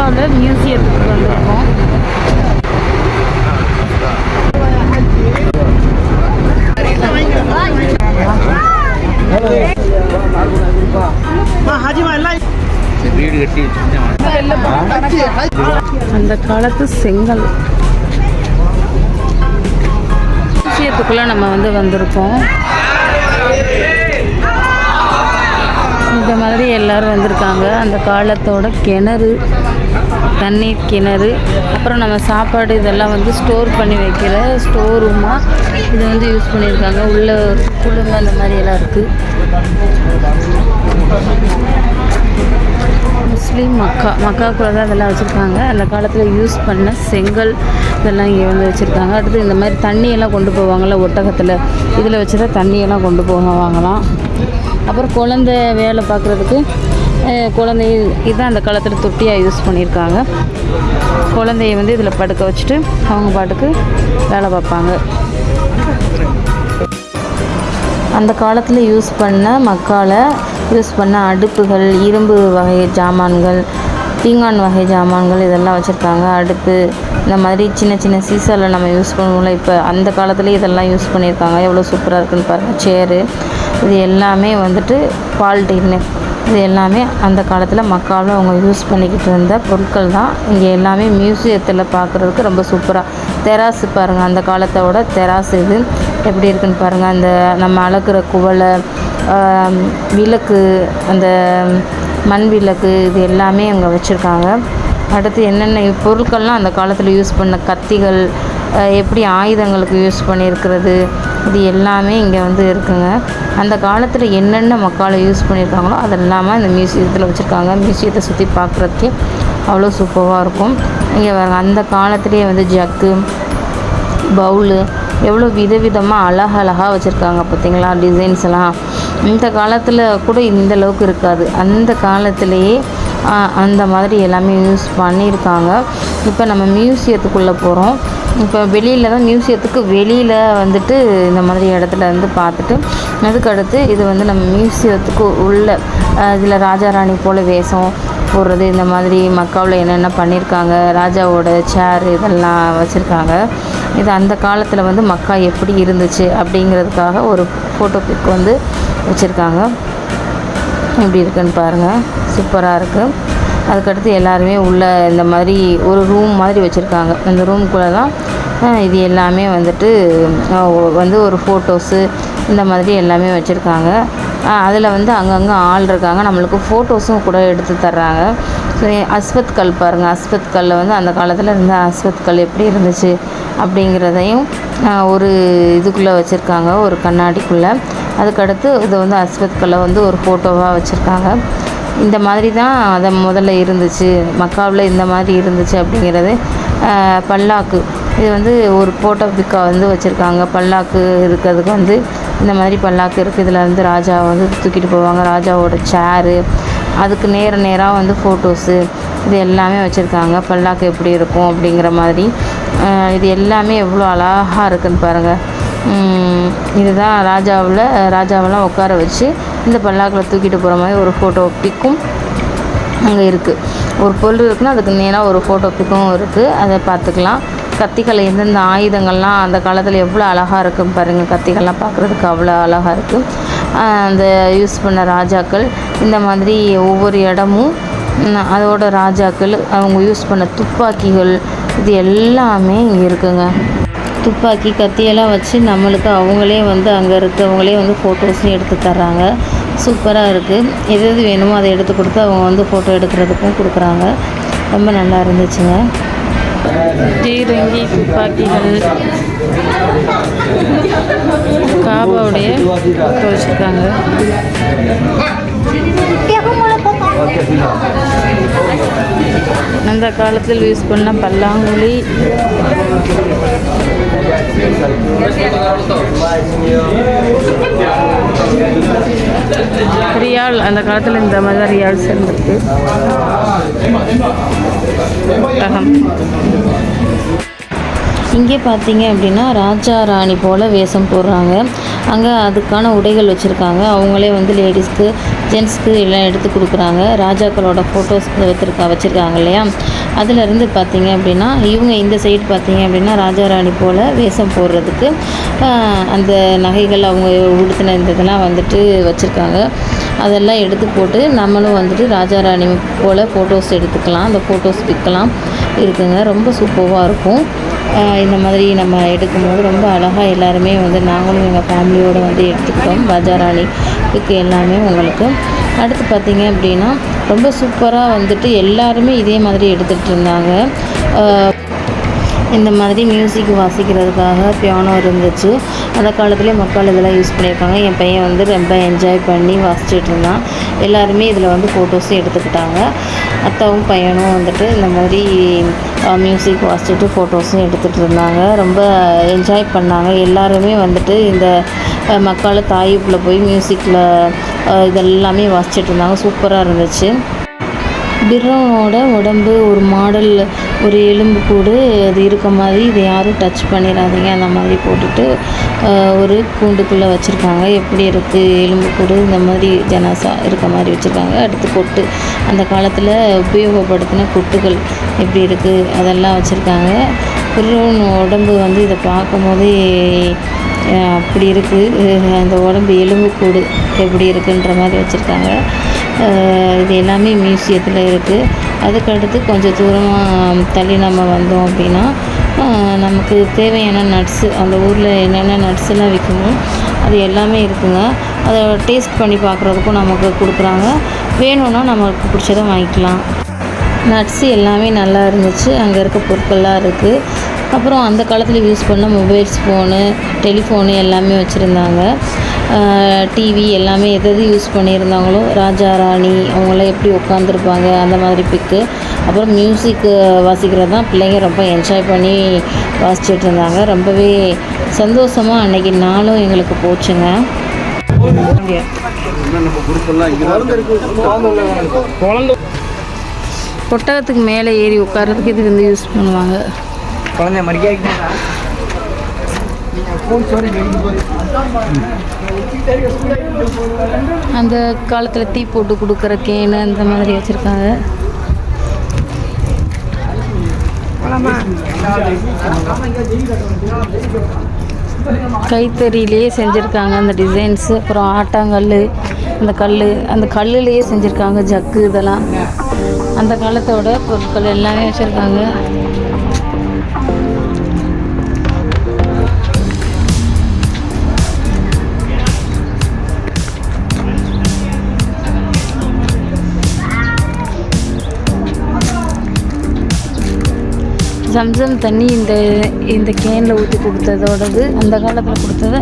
மக்காவில் மியூசியத்துக்கு வந்திருக்கோம். அந்த காலத்து செங்கல். மியூசியத்துக்குள்ளே நம்ம வந்து வந்திருக்கோம். இந்த மாதிரி எல்லாரும் வந்திருக்காங்க. அந்த காலத்தோட கிணறு. தண்ணீர் கிணறு அப்புறம் நம்ம சாப்பாடு இதெல்லாம் வந்து ஸ்டோர் பண்ணி வைக்கிற ஸ்டோர் ரூமாக இதை வந்து யூஸ் பண்ணியிருக்காங்க. உள்ள குழுங்க அந்த மாதிரி எல்லாம் இருக்குது முஸ்லீம் மக்கா மக்காக்குள்ள தான் இதெல்லாம் வச்சுருக்காங்க. அந்த காலத்தில் யூஸ் பண்ண செங்கல் இதெல்லாம் இங்கே வந்து வச்சுருக்காங்க. அடுத்து இந்த மாதிரி தண்ணியெல்லாம் கொண்டு போவாங்கள்ல ஒட்டகத்தில். இதில் வச்சு தான் தண்ணியெல்லாம் கொண்டு போவாங்களாம் அப்புறம் குழந்தை வேலை பார்க்குறதுக்கு குழந்தை இதுதான் அந்த காலத்தில் தொட்டியாக யூஸ் பண்ணியிருக்காங்க. குழந்தைய வந்து இதில் படுக்க வச்சுட்டு அவங்க பாட்டுக்கு வேலை பார்ப்பாங்க. அந்த காலத்தில் யூஸ் பண்ண மக்கால யூஸ் பண்ண அடுப்புகள் இரும்பு வகை ஜாமான்கள் பீங்கான் வகை ஜாமான்கள் இதெல்லாம் வச்சுருக்காங்க. அடுப்பு இந்த மாதிரி சின்ன சின்ன சீசாவில் நம்ம யூஸ் பண்ணுவோம்ல இப்போ அந்த காலத்துலேயே இதெல்லாம் யூஸ் பண்ணியிருக்காங்க. எவ்வளோ சூப்பராக இருக்குன்னு பாருங்கள் சேரு இது எல்லாமே வந்துட்டு பால் டின்னு இது எல்லாமே அந்த காலத்தில் மக்காவில் அவங்க யூஸ் பண்ணிக்கிட்டு இருந்த பொருட்கள் தான். இங்கே எல்லாமே மியூசியத்தில் பார்க்குறதுக்கு ரொம்ப சூப்பராக தெராசு பாருங்கள் அந்த காலத்தோட தெராசு இது. எப்படி இருக்குன்னு பாருங்கள் அந்த நம்ம அளக்குற குவளை விளக்கு அந்த மண் விளக்கு இது எல்லாமே அங்கே வச்சுருக்காங்க. அடுத்து என்னென்ன பொருட்கள்லாம் அந்த காலத்தில் யூஸ் பண்ண கத்திகள் எப்படி ஆயுதங்களுக்கு யூஸ் பண்ணியிருக்கிறது இது எல்லாமே இங்கே வந்து இருக்குங்க. அந்த காலத்தில் என்னென்ன மக்களை யூஸ் பண்ணியிருக்காங்களோ அதெல்லாமே இந்த மியூசியத்தில் வச்சுருக்காங்க. மியூசியத்தை சுற்றி பார்க்குறதுக்கே அவ்வளோ சூப்பராக இருக்கும். இங்கே அந்த காலத்துலேயே வந்து ஜக்கு பவுலு எவ்வளோ விதவிதமாக அழகழகாக வச்சுருக்காங்க பார்த்தீங்களா டிசைன்ஸ் எல்லாம். இந்த காலத்தில் கூட இந்த அளவுக்கு இருக்காது. அந்த காலத்திலேயே அந்த மாதிரி எல்லாமே யூஸ் பண்ணியிருக்காங்க. இப்போ நம்ம மியூசியத்துக்குள்ளே போகிறோம் இப்போ வெளியில் தான் மியூசியத்துக்கு வெளியில் வந்துட்டு இந்த மாதிரி இடத்துல இருந்து பார்த்துட்டு அதுக்கடுத்து இது வந்து நம்ம மியூசியத்துக்கு உள்ள இதில் ராஜா ராணி போல் வேஷம் போடுறது இந்த மாதிரி மக்காவில் என்னென்ன பண்ணியிருக்காங்க ராஜாவோட சேர் இதெல்லாம் வச்சுருக்காங்க. இது அந்த காலத்தில் வந்து மக்கா எப்படி இருந்துச்சு அப்படிங்கிறதுக்காக ஒரு ஃபோட்டோ பிக் வந்து வச்சுருக்காங்க. எப்படி இருக்குன்னு பாருங்கள் சூப்பராக இருக்குது அதுக்கடுத்து எல்லாருமே உள்ளே இந்த மாதிரி ஒரு ரூம் மாதிரி வச்சுருக்காங்க. அந்த ரூம்குள்ளே தான் இது எல்லாமே வந்துட்டு வந்து ஒரு ஃபோட்டோஸு இந்த மாதிரி எல்லாமே வச்சுருக்காங்க. அதில் வந்து அங்கங்கே ஆள் இருக்காங்க. நம்மளுக்கு ஃபோட்டோஸும் கூட எடுத்து தர்றாங்க. அஸ்வத் கல் பாருங்கள் அஸ்வத் கல்லில் வந்து அந்த காலத்தில் இருந்த அஸ்வத் கல் எப்படி இருந்துச்சு அப்படிங்கிறதையும் ஒரு இதுக்குள்ளே வச்சுருக்காங்க. ஒரு கண்ணாடிக்குள்ளே. அதுக்கடுத்து இது வந்து அஸ்வத் கல்லை வந்து ஒரு ஃபோட்டோவாக வச்சுருக்காங்க. இந்த மாதிரி தான் அதை முதல்ல இருந்துச்சு. மக்காவில் இந்த மாதிரி இருந்துச்சு அப்படிங்கிறது பல்லாக்கு. இது வந்து ஒரு ஃபோட்டோ பிக்காக வந்து வச்சுருக்காங்க. பல்லாக்கு இருக்கிறதுக்கு வந்து இந்த மாதிரி பல்லாக்கு இருக்குது இதில் வந்து ராஜா வந்து தூக்கிட்டு போவாங்க. ராஜாவோட சேரு அதுக்கு நேர நேராக வந்து ஃபோட்டோஸு இது எல்லாமே வச்சுருக்காங்க. பல்லாக்கு எப்படி இருக்கும் அப்படிங்கிற மாதிரி. இது எல்லாமே எவ்வளோ அழகாக இருக்குதுன்னு பாருங்கள் இதுதான் ராஜாவில் ராஜாவெல்லாம் உட்கார வச்சு இந்த பல்லாக்கில் தூக்கிட்டு போகிற மாதிரி ஒரு ஃபோட்டோ பிக்கும் அங்கே இருக்குது ஒரு பொருள் இருக்குன்னா அதுக்கு நேராக ஒரு ஃபோட்டோ பிக்கும் இருக்குது அதை பார்த்துக்கலாம். கத்திகள் எந்தெந்த ஆயுதங்கள்லாம் அந்த காலத்தில் எவ்வளோ அழகாக இருக்கும் பாருங்கள் கத்திகள்லாம் பார்க்குறதுக்கு அவ்வளோ அழகாக இருக்குது அந்த யூஸ் பண்ண ராஜாக்கள் இந்த மாதிரி ஒவ்வொரு இடமும் அதோட ராஜாக்கள் அவங்க யூஸ் பண்ண துப்பாக்கிகள் இது எல்லாமே இங்கே இருக்குங்க. துப்பாக்கி கத்தியெல்லாம் வச்சு நம்மளுக்கு அவங்களே வந்து அங்கே இருக்கவங்களே வந்து ஃபோட்டோஸும் எடுத்து தர்றாங்க. சூப்பராக இருக்குது எது எது வேணுமோ அதை எடுத்து கொடுத்து அவங்க வந்து ஃபோட்டோ எடுக்கிறதுக்கும் கொடுக்குறாங்க. ரொம்ப நல்லா இருந்துச்சுங்க. ஜீரங்கி துப்பாக்கிகள். காபாவுடைய ஃபோட்டோ வச்சுருக்காங்க. அந்த காலத்தில் யூஸ் பண்ண பல்லாங்குழி. ரியால் அந்த காலத்தில் இந்த மாதிரி தான் ரியால்ஸ் இருந்திருக்கு. இங்கே பார்த்தீங்க அப்படின்னா ராஜா ராணி போல் வேஷம் போடுறாங்க. அங்கே அதுக்கான உடைகள் வச்சுருக்காங்க. அவங்களே வந்து லேடிஸ்க்கு ஜென்ஸ்க்கு எல்லாம் எடுத்து கொடுக்குறாங்க. ராஜாக்களோட ஃபோட்டோஸ் வச்சுருக்கா வச்சுருக்காங்க இல்லையா? அதிலிருந்து பார்த்தீங்க அப்படின்னா இவங்க இந்த சைடு பார்த்தீங்க அப்படின்னா ராஜா ராணி போல் வேஷம் போடுறதுக்கு அந்த நகைகள் அவங்க உடுத்தின இந்த இதெல்லாம் வந்துட்டு வச்சுருக்காங்க. அதெல்லாம் எடுத்து போட்டு நம்மளும் வந்துட்டு ராஜா ராணி போல் ஃபோட்டோஸ் எடுத்துக்கலாம். அந்த ஃபோட்டோஸ் பிக்கலாம் இருக்குங்க. ரொம்ப சூப்பராக இருக்கும். இந்த மாதிரி நம்ம எடுக்கும்போது ரொம்ப அழகாக எல்லாருமே வந்து நாங்களும் எங்கள் ஃபேமிலியோடு வந்து எடுத்துக்கிட்டோம். ராஜா இதுக்கு எல்லாமே உங்களுக்கு. அடுத்து பார்த்திங்க அப்படின்னா ரொம்ப சூப்பராக வந்துட்டு எல்லாருமே இதே மாதிரி எடுத்துகிட்டு இருந்தாங்க. இந்த மாதிரி மியூசிக் வாசிக்கிறதுக்காக பியானோ இருந்துச்சு. அந்த காலத்துலேயே மக்கள் இதெல்லாம் யூஸ் பண்ணியிருக்காங்க. என் பையன் வந்து ரொம்ப என்ஜாய் பண்ணி வாசிச்சுட்டு இருந்தான் எல்லாருமே இதில் வந்து ஃபோட்டோஸும் எடுத்துக்கிட்டாங்க. அத்தாவும் பையனும் வந்துட்டு இந்த மாதிரி மியூசிக் வாசிச்சுட்டு ஃபோட்டோஸும் எடுத்துகிட்டு இருந்தாங்க ரொம்ப என்ஜாய் பண்ணாங்க. எல்லாருமே வந்துட்டு இந்த அஹ், மக்கால தாயிப்பில் போய் மியூசிக்கில் இதெல்லாமே வாசிச்சுட்டு இருந்தாங்க சூப்பராக இருந்துச்சு. பிரோனோட உடம்பு ஒரு மாடல் ஒரு எலும்பு கூடு அது இருக்க மாதிரி இதை யாரும் டச் பண்ணிடாதீங்க அந்த மாதிரி போட்டுட்டு ஒரு கூண்டுக்குள்ளே வச்சுருக்காங்க. எப்படி இருக்குது எலும்பு கூடு இந்த மாதிரி ஜனாசா இருக்க மாதிரி வச்சுருக்காங்க. அடுத்து கொட்டு அந்த காலத்தில் உபயோகப்படுத்தின கொட்டுகள் எப்படி இருக்குது அதெல்லாம் வச்சுருக்காங்க. குருவன் உடம்பு வந்து இதை பார்க்கும்போதே அப்படி இருக்குது அந்த உடம்பு எலும்பு கூடு எப்படி இருக்குன்ற மாதிரி வச்சுருக்காங்க. இது எல்லாமே மியூசியத்தில் இருக்குது அதுக்கடுத்து கொஞ்சம் தூரமாக தள்ளி நம்ம வந்தோம் அப்படின்னா நமக்கு தேவையான நட்ஸு அந்த ஊரில் என்னென்ன நட்ஸ்லாம் விற்குமோ அது எல்லாமே இருக்குங்க. அதை டேஸ்ட் பண்ணி பார்க்குறதுக்கும் நமக்கு கொடுக்குறாங்க. வேணும்னா நமக்கு பிடிச்சதை வாங்கிக்கலாம். நட்ஸு எல்லாமே நல்லா இருந்துச்சு. அங்கே இருக்க பொருட்கள்லாம் இருக்குது அப்புறம் அந்த காலத்தில் யூஸ் பண்ண மொபைல்ஸ் ஃபோனு டெலிஃபோனு எல்லாமே வச்சுருந்தாங்க. டிவி எல்லாமே எது எது யூஸ் பண்ணியிருந்தாங்களோ ராஜா ராணி அவங்களாம் எப்படி உட்காந்துருப்பாங்க அந்த மாதிரி பிக்கு அப்புறம் மியூசிக்கு வாசிக்கிறது தான் பிள்ளைங்க ரொம்ப என்ஜாய் பண்ணி வாசிச்சுட்டு இருந்தாங்க. ரொம்பவே சந்தோஷமாக அன்னைக்கு நாளும் எங்களுக்கு போச்சுங்க. குழந்தை. ஒட்டகத்துக்கு மேலே ஏறி உட்கார்றதுக்கு இது வந்து யூஸ் பண்ணுவாங்க. குழந்தை அந்த காலத்தில் டீ போட்டு கொடுக்குற கேனு அந்த மாதிரி வச்சுருக்காங்க. கைத்தறியிலேயே செஞ்சுருக்காங்க. அந்த டிசைன்ஸு அப்புறம் ஆட்டாங்கல் அந்த கல் அந்த கல்லுலேயே செஞ்சுருக்காங்க ஜக்கு இதெல்லாம். அந்த காலத்தோட பொருட்கள் எல்லாமே வச்சுருக்காங்க. சம்சம் தண்ணி இந்த இந்த கேனில் ஊற்றி கொடுத்ததோடது அந்த காலத்தில் கொடுத்ததை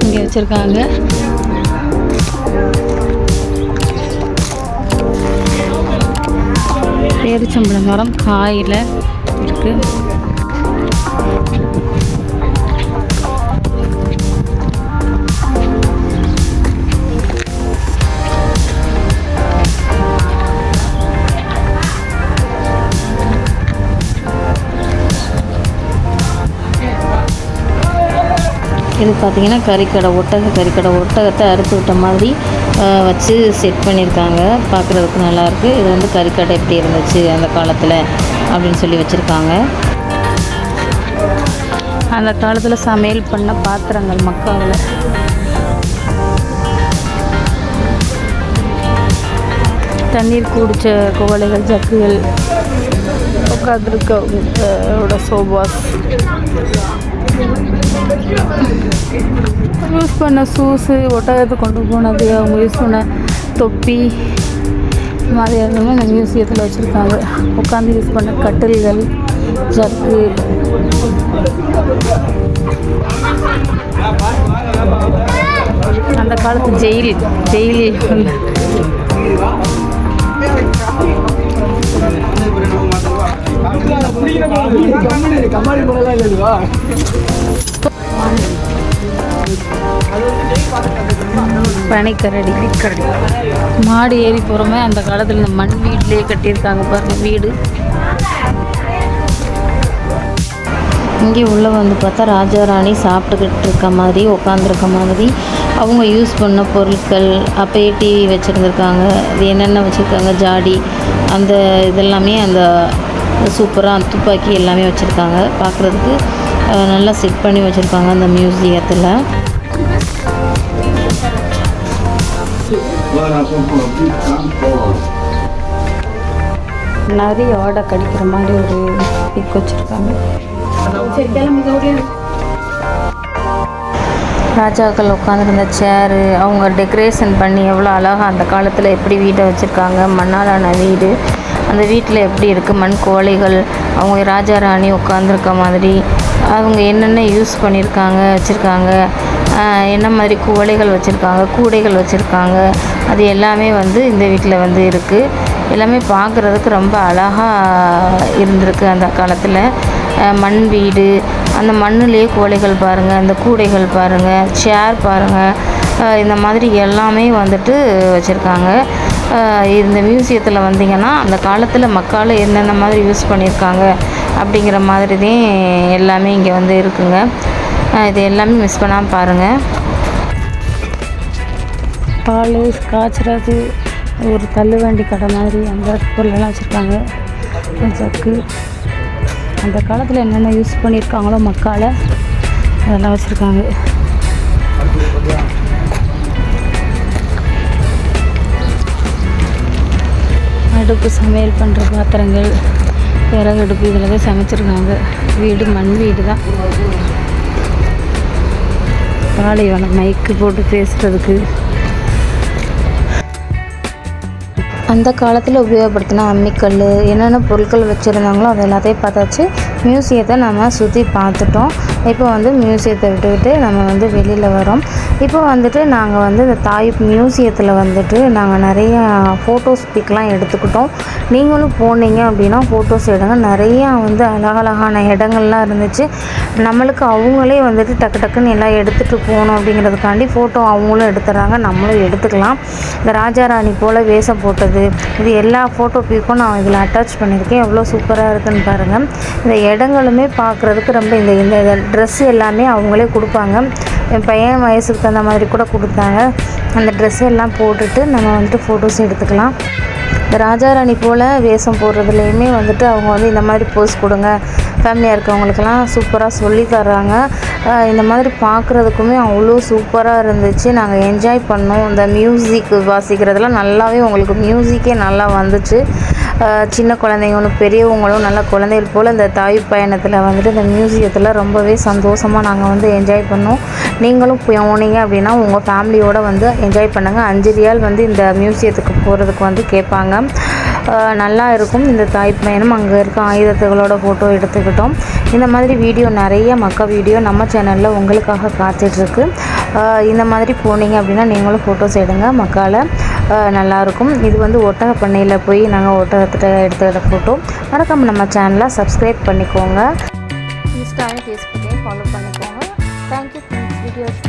இங்கே வச்சுருக்காங்க. பேரிச்சம்பழம் மரம் காயில் இருக்குது இது பார்த்தீங்கன்னா கறிக்கடை ஒட்டக கறிக்கடை ஒட்டகத்தை அறுத்து விட்ட மாதிரி வச்சு செட் பண்ணியிருக்காங்க. பார்க்குறதுக்கு நல்லாயிருக்கு இது வந்து கறிக்கடை எப்படி இருந்துச்சு அந்த காலத்தில் அப்படின்னு சொல்லி வச்சுருக்காங்க. அந்த காலத்தில் சமையல் பண்ண பாத்திரங்கள் மக்காவில். தண்ணீர் குடித்த குவளைகள் ஜக்குகள் உட்காந்துருக்கோட சோபாஸ் யூஸ் பண்ண ஷூஸு ஒட்டகத்தை கொண்டு போனது அவங்க யூஸ் பண்ண தொப்பி மாதிரி எல்லாமே அந்த மியூசியத்தில் வச்சுருக்காங்க. உட்காந்து யூஸ் பண்ண கட்டில்கள் ஜக்கு அந்த காலத்து ஜெயில் ஜெயில் கம்மாடி போனலாம் இல்லைவா பனிக்கரடி. மாடு ஏறி போகிறோமே அந்த காலத்தில் இந்த மண் வீட்டிலேயே கட்டியிருக்காங்க பாருங்க வீடு. இங்கே உள்ளே வந்து பார்த்தா ராஜா ராணி சாப்பிட்டுக்கிட்டு இருக்க மாதிரி உட்காந்துருக்க மாதிரி. அவங்க யூஸ் பண்ண பொருட்கள் அப்போயே டிவி வச்சுருந்துருக்காங்க. அது என்னென்ன வச்சுருக்காங்க? ஜாடி. அந்த இதெல்லாமே அந்த சூப்பராக துப்பாக்கி எல்லாமே வச்சுருக்காங்க. பார்க்குறதுக்கு நல்லா செட் பண்ணி வச்சுருக்காங்க அந்த மியூசியத்தில். நிறைய ஆடை கடிக்கிற மாதிரி ஒரு பிக் வச்சுருக்காங்க. ராஜாக்கள் உட்காந்துருந்த சேரு அவங்க டெக்கரேஷன் பண்ணி எவ்வளோ அழகாக அந்த காலத்தில் எப்படி வீட்டை வச்சுருக்காங்க மண்ணாலான வீடு அந்த வீட்டில் எப்படி இருக்குது மண் கோழைகள் அவங்க ராஜா ராணி உட்காந்துருக்க மாதிரி. அவங்க என்னென்ன யூஸ் பண்ணியிருக்காங்க வச்சுருக்காங்க? என்ன மாதிரி குவளைகள் வச்சுருக்காங்க கூடைகள் வச்சுருக்காங்க? அது எல்லாமே வந்து இந்த வீட்டில் வந்து இருக்குது எல்லாமே பார்க்குறதுக்கு ரொம்ப அழகாக இருந்திருக்கு அந்த காலத்தில். மண் வீடு அந்த மண்ணுலேயே கோழைகள் பாருங்கள் அந்த கூடைகள் பாருங்கள் சேர் பாருங்கள் இந்த மாதிரி எல்லாமே வந்துட்டு வச்சுருக்காங்க. இந்த மியூசியத்தில் வந்தீங்கன்னா அந்த காலத்தில் மக்கள் என்னென்ன மாதிரி யூஸ் பண்ணியிருக்காங்க அப்படிங்கிற மாதிரி தான் எல்லாமே இங்கே வந்து இருக்குங்க. இது எல்லாமே மிஸ் பண்ணாமல் பாருங்கள் பால் காய்ச்சறது ஒரு தள்ளுவண்டி கடை மாதிரி அந்த பொருளெல்லாம் வச்சுருக்காங்க. ஜக்கு. அந்த காலத்தில் என்னென்ன யூஸ் பண்ணியிருக்காங்களோ மக்கால அதெல்லாம் வச்சுருக்காங்க. அடுப்பு சமையல் பண்ணுற பாத்திரங்கள் விறகு அடுப்பு இதில் தான் சமைச்சிருக்காங்க. வீடு மண் வீடு தான். பாலைவனம் மைக்கு போட்டு பேசுகிறதுக்கு அந்த காலத்தில் உபயோகப்படுத்தின அம்மிக்கல் என்னென்ன பொருட்கள் வச்சுருந்தாங்களோ அது எல்லாத்தையும் பார்த்தாச்சு. மியூசியத்தை நம்ம சுற்றி பார்த்துட்டோம். இப்போ வந்து மியூசியத்தை விட்டுக்கிட்டு நம்ம வந்து வெளியில் வரோம். இப்போ வந்துட்டு நாங்கள் வந்து இந்த தாய் மியூசியத்தில் வந்துட்டு நாங்கள் நிறையா ஃபோட்டோஸ் பிக்லாம் எடுத்துக்கிட்டோம். நீங்களும் போனீங்க அப்படின்னா ஃபோட்டோஸ் எடுங்க. நிறையா வந்து அழகழகான இடங்கள்லாம் இருந்துச்சு. நம்மளுக்கு அவங்களே வந்துட்டு டக்கு டக்குன்னு எல்லாம் எடுத்துகிட்டு போகணும் அப்படிங்கிறதுக்காண்டி ஃபோட்டோ அவங்களும் எடுத்துடுறாங்க. நம்மளும் எடுத்துக்கலாம். இந்த ராஜா ராணி போல் வேஷம் போட்டது இது எல்லா ஃபோட்டோ பீக்கும் நான் இதில் அட்டாச் பண்ணியிருக்கேன். எவ்வளோ சூப்பராக இருக்குன்னு பாருங்கள் இந்த இடங்களுமே பார்க்குறதுக்கு ரொம்ப இந்த இந்த ட்ரெஸ் எல்லாமே அவங்களே கொடுப்பாங்க. என் பையன் வயசுக்கு தகுந்த மாதிரி கூட கொடுத்தாங்க. அந்த ட்ரெஸ் எல்லாம் போட்டுட்டு நம்ம வந்துட்டு ஃபோட்டோஸ் எடுத்துக்கலாம். இந்த ராஜாராணி போல் வேஷம் போடுறதுலையுமே வந்துட்டு அவங்க வந்து இந்த மாதிரி போஸ் கொடுங்க. ஃபேமிலியாக இருக்கவங்களுக்கெல்லாம் சூப்பராக சொல்லி தர்றாங்க. இந்த மாதிரி பார்க்குறதுக்குமே அவ்வளோ சூப்பராக இருந்துச்சு. நாங்கள் என்ஜாய் பண்ணோம். இந்த மியூசிக் வாசிக்கிறதுலாம் நல்லாவே உங்களுக்கு மியூசிக்கே நல்லா வந்துச்சு. சின்ன குழந்தைங்களும் பெரியவங்களும் நல்லா குழந்தைகள் போல் இந்த தாய் பயணத்தில் வந்துட்டு இந்த மியூசியத்தில் ரொம்பவே சந்தோஷமாக நாங்கள் வந்து என்ஜாய் பண்ணோம். நீங்களும் போனீங்க அப்படின்னா உங்கள் ஃபேமிலியோடு வந்து என்ஜாய் பண்ணுங்கள் அஞ்சு ரியால் வந்து இந்த மியூசியத்துக்கு போகிறதுக்கு வந்து கேட்பாங்க. நல்லா இருக்கும். இந்த தாய் பயணம். அங்கே இருக்க ஆயுதத்துகளோட ஃபோட்டோ எடுத்துக்கிட்டோம். இந்த மாதிரி வீடியோ நிறைய மக்கள் வீடியோ நம்ம சேனலில் உங்களுக்காக காத்துட்ருக்கு இந்த மாதிரி போனீங்க அப்படின்னா நீங்களும் ஃபோட்டோஸ் எடுங்க மக்கால. நல்லாயிருக்கும். இது வந்து ஒட்டக பண்ணையில் போய் நாங்கள் ஒட்டகத்திட்ட எடுத்துக்கிட்ட ஃபோட்டோ மறக்காமல் நம்ம சேனலை சப்ஸ்கிரைப் பண்ணிக்கோங்க. இன்ஸ்டாவையும் ஃபேஸ்புக்கையும் ஃபாலோ பண்ணிக்கோங்க. Thank you videos